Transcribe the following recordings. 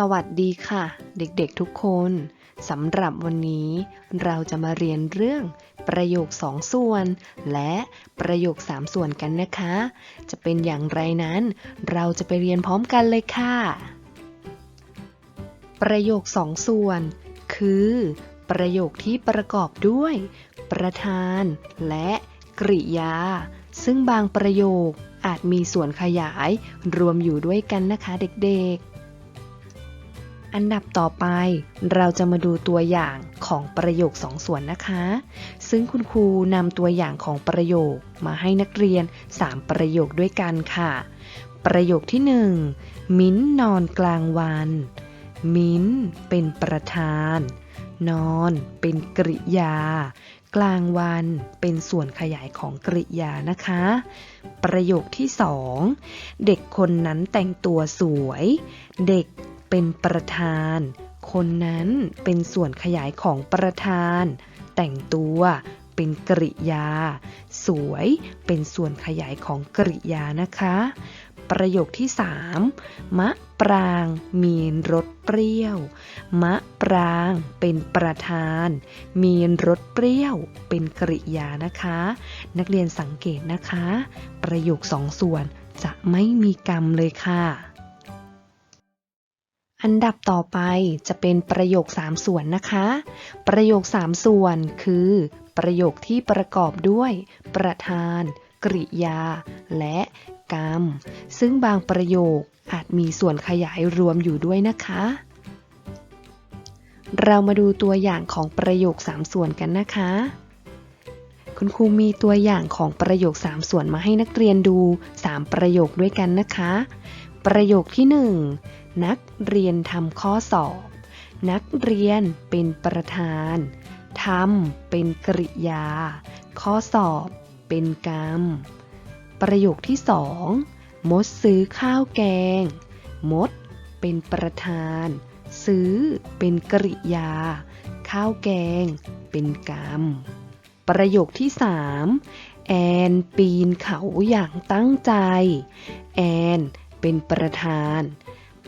สวัสดีค่ะ เด็กๆทุกคนสำหรับวันนี้เราจะมาเรียนเรื่องประโยคสองส่วน และประโยคสามส่วนกันนะคะ จะเป็นอย่างไรนั้น เราจะไปเรียนพร้อมกันเลยค่ะ ประโยคสองส่วน คือ ประโยคที่ประกอบด้วย ประธาน และกริยา ซึ่งบางประโยคอาจมีส่วนขยายรวมอยู่ด้วยกันนะคะเด็กๆ อันดับต่อไป เราจะมาดูตัวอย่างของประโยคสองส่วนนะคะ ซึ่งคุณครูนำตัวอย่างของประโยคมาให้นักเรียน 3 ประโยคด้วยกันค่ะ ประโยคที่ 1 มิ้นนอนกลางวัน มิ้นเป็นประธาน นอนเป็นกริยา กลางวันเป็นส่วนขยายของกริยานะคะ ประโยคที่สองเด็กคนนั้นแต่งตัวสวย เด็ก เป็นประธาน คนนั้นเป็นส่วนขยายของประธาน แต่งตัวเป็นกริยา สวยเป็นส่วนขยายของกริยานะคะ ประโยคที่สามมะปรางมีรสเปรี้ยว มะปรางเป็นประธาน มีรสเปรี้ยว เป็นกริยานะคะ นักเรียนสังเกตนะคะ ประโยคสองส่วนจะไม่มีกรรมเลยค่ะ อันดับต่อไปจะเป็นประโยคสามส่วนนะคะ ประโยคสามส่วนคือ ประโยคที่ประกอบด้วย ประธาน กริยา และกรรม ซึ่งบางประโยคอาจมีส่วนขยายรวมอยู่ด้วยนะคะ เรามาดูตัวอย่างของประโยคสามส่วนกันนะคะ คุณครูมีตัวอย่างของประโยคสามส่วนมาให้นักเรียนดู 3 ประโยคด้วยกันนะคะ ประโยคที่ 1 นักเรียนทำข้อสอบ นักเรียนเป็นประธานทำเป็นกริยา ข้อสอบเป็นกรรม ประโยคที่ 2 มดซื้อข้าวแกง มดเป็นประธาน ซื้อเป็นกริยา ข้าวแกง เป็นกรรม ประโยคที่ 3 แอนปีนเขาอย่างตั้งใจ แอน เป็นประธาน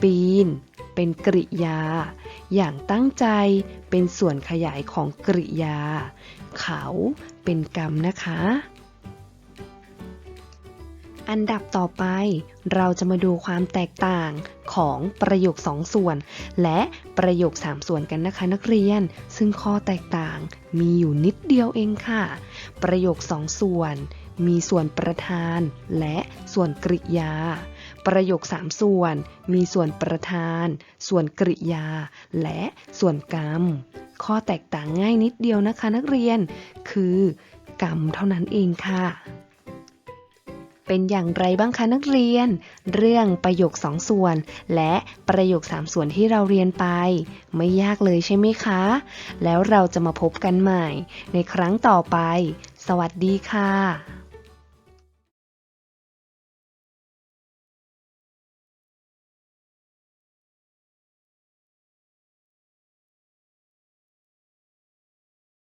ปีน เป็นกริยา อย่างตั้งใจเป็นส่วนขยายของกริยา เขาเป็นกรรมนะคะ อันดับต่อไป เราจะมาดูความแตกต่างของประโยคสองส่วน และประโยคสามส่วนกันนะคะ นักเรียน ซึ่งข้อแตกต่างมีอยู่นิดเดียวเองค่ะ ประโยคสองส่วนมีส่วนประธานและส่วนกริยา ประโยคสามส่วน มีส่วนประธาน ส่วนกริยา และส่วนกรรม ข้อแตกต่างง่ายนิดเดียวนะคะนักเรียน คือกรรมเท่านั้นเองค่ะ เป็นอย่างไรบ้างคะนักเรียน เรื่องประโยคสองส่วน และประโยคสามส่วนที่เราเรียนไป ไม่ยากเลยใช่ไหมคะ แล้วเราจะมาพบกันใหม่ ในครั้งต่อไป สวัสดีค่ะ